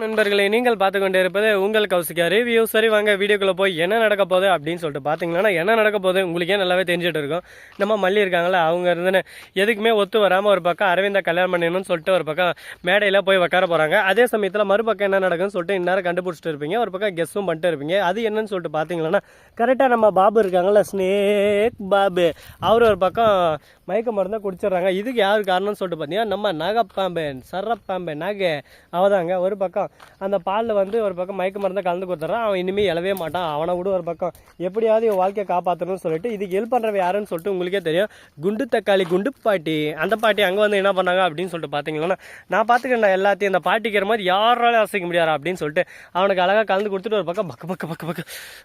நண்பர்களை நீங்கள் பார்த்து கொண்டு இருப்பது உங்கள் கௌசிகா ரிவ்யூ சரி வாங்க வீடியோக்குள்ளே போய் என்ன நடக்க போகுது அப்படின்னு சொல்லிட்டு பார்த்தீங்கன்னா என்ன நடக்க போகுது உங்களுக்கே நல்லாவே தெரிஞ்சுட்டு இருக்கும். நம்ம மல்லி இருக்காங்களா அவங்க இருந்துன்னு எதுக்குமே ஒத்து வராமல் ஒரு பக்கம் அரவிந்தா கல்யாணம் பண்ணணும்னு சொல்லிட்டு ஒரு பக்கம் மேடையில் போய் உட்கார போகிறாங்க அதே சமயத்தில் மறுபக்கம் என்ன நடக்குன்னு சொல்லிட்டு இந்நேரம் கண்டுபிடிச்சிட்டு இருப்பீங்க. ஒரு பக்கம் கெஸ்ஸும் பண்ணிட்டு இருப்பீங்க. அது என்னன்னு சொல்லிட்டு பார்த்தீங்கன்னா கரெக்டாக நம்ம பாபு இருக்காங்களா ஸ்னேக் பாபு. அவர் ஒரு பக்கம் மயக்க மருந்தை குடிச்சிடுறாங்க. இதுக்கு யார் காரணம்னு சொல்லிட்டு பார்த்தீங்கன்னா நம்ம நகப்பாம்பு சரப்பாம்பு நகை. அவதாங்க. ஒரு பக்கம் அந்த பாலில் வந்து ஒரு பக்கம் மயக்க மருந்தை கலந்து கொடுத்துட்றான். அவன் இனிமேல் எழவே மாட்டான். அவனை கூட ஒரு பக்கம். எப்படியாவது இவன் வாழ்க்கையை காப்பாற்றணும்னு சொல்லிட்டு இதுக்கு ஹெல்ப் பண்ணுறவ யாருன்னு சொல்லிட்டு உங்களுக்கே தெரியும். குண்டு தக்காளி குண்டு பாட்டி. அந்த பாட்டி அங்கே வந்து என்ன பண்ணாங்க அப்படின்னு சொல்லிட்டு பார்த்தீங்கன்னா நான் பார்த்துக்கிறேன் எல்லாத்தையும். இந்த பாட்டிக்கிற மாதிரி யாராலும் அசைக்க முடியாது அப்படின்னு சொல்லிட்டு அவனுக்கு அழகாக கலந்து கொடுத்துட்டு ஒரு பக்கம் பக்க பக்க பக்க பக்க.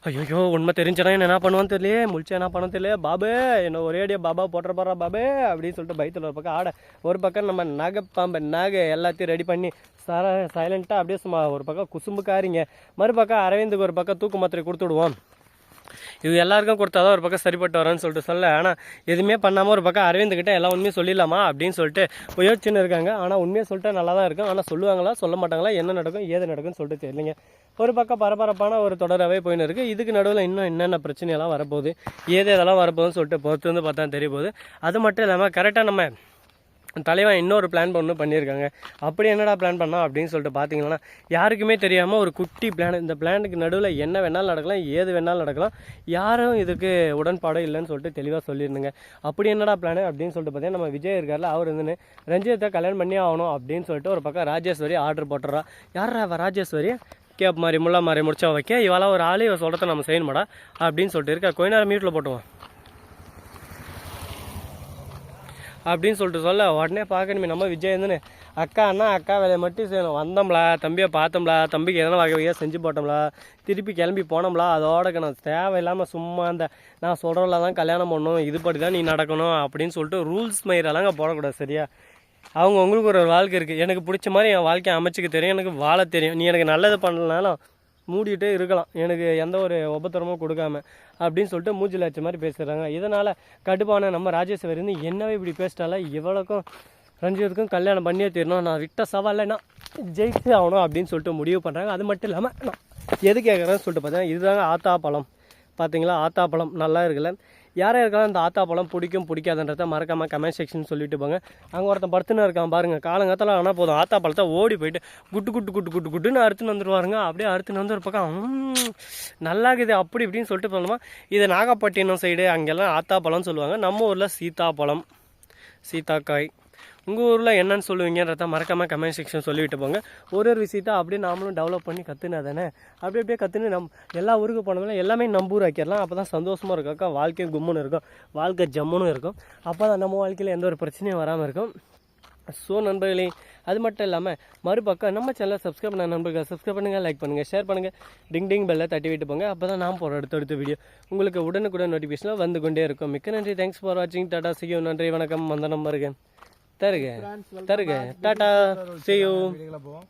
ஐயோ உண்மை தெரிஞ்சனா என்ன பண்ணுவான்னு தெரியலையே. முழிச்சா என்ன பண்ண தெரியல பாபு என்ன ஒரேடியா பாபா போட்டுற போறா பாபு அப்படின்னு சொல்லிட்டு பயத்தில் ஒரு பக்கம் ஆட ஒரு பக்கம் நம்ம நகை பாம்பை நகை எல்லாத்தையும் ரெடி பண்ணி சர சைலண்ட்டாக அப்படியே சும்மா ஒரு பக்கம் குசும்புக்காரிங்க. மறுபக்கம் அரவிந்துக்கு ஒரு பக்கம் தூக்கு மாத்திரை கொடுத்து விடுவோம். இது எல்லாருக்கும் கொடுத்தாதான் ஒரு பக்கம் சரிப்பட்டு வரேன்னு சொல்லிட்டு சொல்ல ஆனால் எதுவுமே பண்ணாமல் ஒரு பக்கம் அரவிந்துக்கிட்டே எல்லாம் எல்லா உண்மையும் சொல்லிடலாமா அப்படின்னு சொல்லிட்டு யோசிச்சுன்னு இருக்காங்க. ஆனால் உண்மையை சொல்லிட்டு நல்லா தான் இருக்கும். ஆனால் சொல்லுவாங்களா சொல்ல மாட்டாங்களா என்ன நடக்கும் ஏது நடக்கும்னு சொல்லிட்டு தெரியலங்க. ஒரு பக்கம் பரபரப்பான ஒரு தொடராகவே போயின்னு இருக்குது இதுக்கு நடுவில் இன்னும் என்னென்ன பிரச்சனையெல்லாம் வரப்போகுது ஏது இதெல்லாம் வரப்போகுதுன்னு சொல்லிட்டு பொறுத்து வந்து பார்த்தா தெரிய போகுது. அது மட்டும் இல்லாமல் கரெக்டாக நம்ம தலைவன் இன்னொரு பிளான் பண்ணு பண்ணியிருக்காங்க அப்படி என்னடா பிளான் பண்ணா அப்படின்னு சொல்லிட்டு பார்த்தீங்கன்னா யாருக்குமே தெரியாமல் ஒரு குட்டி பிளான் இந்த பிளானுக்கு நடுவில் என்ன வேணாலும் நடக்கலாம் ஏது வேணாலும் நடக்கலாம். யாரும் இதுக்கு உடன்பாடும் இல்லைன்னு சொல்லிட்டு தெளிவாக சொல்லியிருந்தேங்க அப்படி என்னடா பிளான் அப்படின்னு சொல்லிட்டு பார்த்தீங்கன்னா நம்ம விஜய் இருக்கார்ல அவர் வந்து ரஞ்சித்தை கல்யாணம் பண்ணி ஆகணும் அப்படின்னு சொல்லிட்டு ஒரு பக்கம் ராஜேஸ்வரி ஆர்டர் போட்டுறா. யாரா ராஜேஸ்வரி? கேப் மாதிரி முல்லா மாதிரி முடிச்சா வைக்க இவெல்லாம் ஒரு ஆளு இவ சொல்கிறத நம்ம செய்யணுமாடா அப்படின்னு சொல்லிட்டு இருக்கா. கொஞ்ச நேரம் மியூட்டில் போட்டுவோம். அப்படின்னு சொல்லிட்டு சொல்ல உடனே பார்க்கணுமே நம்ம விஜய் இருந்துன்னு அக்கா அண்ணா அக்கா வேலையை மட்டும் செய்யணும். வந்தோம்ல தம்பியை பார்த்தோம்லா தம்பிக்கு எதனா வகை வகையாக செஞ்சு போட்டோம்லா திருப்பி கிளம்பி போனோம்லா அதோட நான் தேவையில்லாமல் சும்மா அந்த நான் சொல்கிறவங்கள தான் கல்யாணம் பண்ணணும் இதுபடி தான் நீ நடக்கணும் அப்படின்னு சொல்லிட்டு ரூல்ஸ் மயிரெல்லாம் போடக்கூடாது சரியா? அவங்க உங்களுக்கு ஒரு வாழ்க்கை இருக்குது எனக்கு பிடிச்ச மாதிரி என் வாழ்க்கையை அமைச்சிக்க தெரியும் எனக்கு வாழ தெரியும். நீ எனக்கு நல்லது பண்ணலனாலும் மூடிட்டே இருக்கலாம். எனக்கு எந்த ஒரு உபத்திரமும் கொடுக்காம அப்படின்னு சொல்லிட்டு மூஞ்சில் வச்ச மாதிரி பேசுகிறாங்க இதனால் கடுப்பான நம்ம ராஜேஸ்வரி வந்து என்னவே இப்படி பேசிட்டால இவளுக்கும் ரஞ்சித்துக்கும் கல்யாணம் பண்ணியே தீரணும். நான் விட்ட சவாலில் நான் ஜெயிச்சு ஆகணும் அப்படின்னு சொல்லிட்டு முடிவு பண்ணுறாங்க அது மட்டும் இல்லாமல் நான் எது கேட்குறேன்னு சொல்லிட்டு பார்த்தேன் இதுதாங்க ஆத்தா பழம். பார்த்தீங்களா? ஆத்தா பழம் நல்லா இருக்குல்ல. யார் யாருக்கெல்லாம் இந்த ஆத்தா பழம் பிடிக்கும் பிடிக்காதுன்றத மறக்காம கமெண்ட் செக்ஷன் சொல்லிட்டு போங்க. அங்கே ஒருத்தன் படுத்துன்னு இருக்கான் பாருங்க. காலங்கத்தில் ஆனால் போதும். ஆத்தா பழத்தை ஓடி போயிட்டு குட்டு குட்டு குட்டு குட்டு குட்டுன்னு அறுத்துன்னு வந்துருவாருங்க. அப்படியே அறுத்துன்னு வந்து ஒரு பக்கம் நல்லா இருக்குது அப்படி இப்படின்னு சொல்லிட்டு சொல்லணுமா இது நாகப்பட்டினம் சைடு அங்கெல்லாம் ஆத்தா பழம்னு சொல்லுவாங்க. நம்ம ஊரில் சீத்தாப்பழம் சீத்தாக்காய். உங்கள் ஊரில் என்னென்னு சொல்லுவீங்கன்றத மறக்காமல் கமெண்ட் செக்ஷன் சொல்லிவிட்டு போங்க. ஒரு ஒரு விஷயத்தை அப்படியே நாமளும் டெவலப் பண்ணி கற்றுனா தானே? அப்படி அப்படியே கற்றுன்னு நம் எல்லா ஊருக்கு போனோம்னா எல்லாமே நம்ம ஊர் ஆக்கிடலாம். அப்போ தான் சந்தோஷமாக இருக்கும். அக்கா வாழ்க்கையும் கும்முன்னு இருக்கும். வாழ்க்கை ஜம்முன்னு இருக்கும். அப்போ தான் நம்ம வாழ்க்கையில் எந்த ஒரு பிரச்சனையும் வராமல் இருக்கும். ஸோ நண்பர்களே அது மட்டும் இல்லாமல் மறுபக்கம் நம்ம சேனலை சப்ஸ்கிரைப் பண்ண நண்பர்கள் சப்ஸ்கிரைப் பண்ணுங்கள் லைக் பண்ணுங்கள் ஷேர் பண்ணுங்கள் டிங் டிங் பெல்லை தட்டி விட்டு போங்க. அப்போ தான் நான் போகிற அடுத்தடுத்த வீடியோ உங்களுக்கு உடனுக்குடன் நோட்டிஃபிகேஷனில் வந்து கொண்டே இருக்கும். மிக்க நன்றி. தேங்க்ஸ் ஃபார் வாட்சிங் டாடா சிகியோ நன்றி வணக்கம். வந்தனம் நம்பருக்கு தருக. தருக. டாடா. சியூ வீடுகளை போவோம்.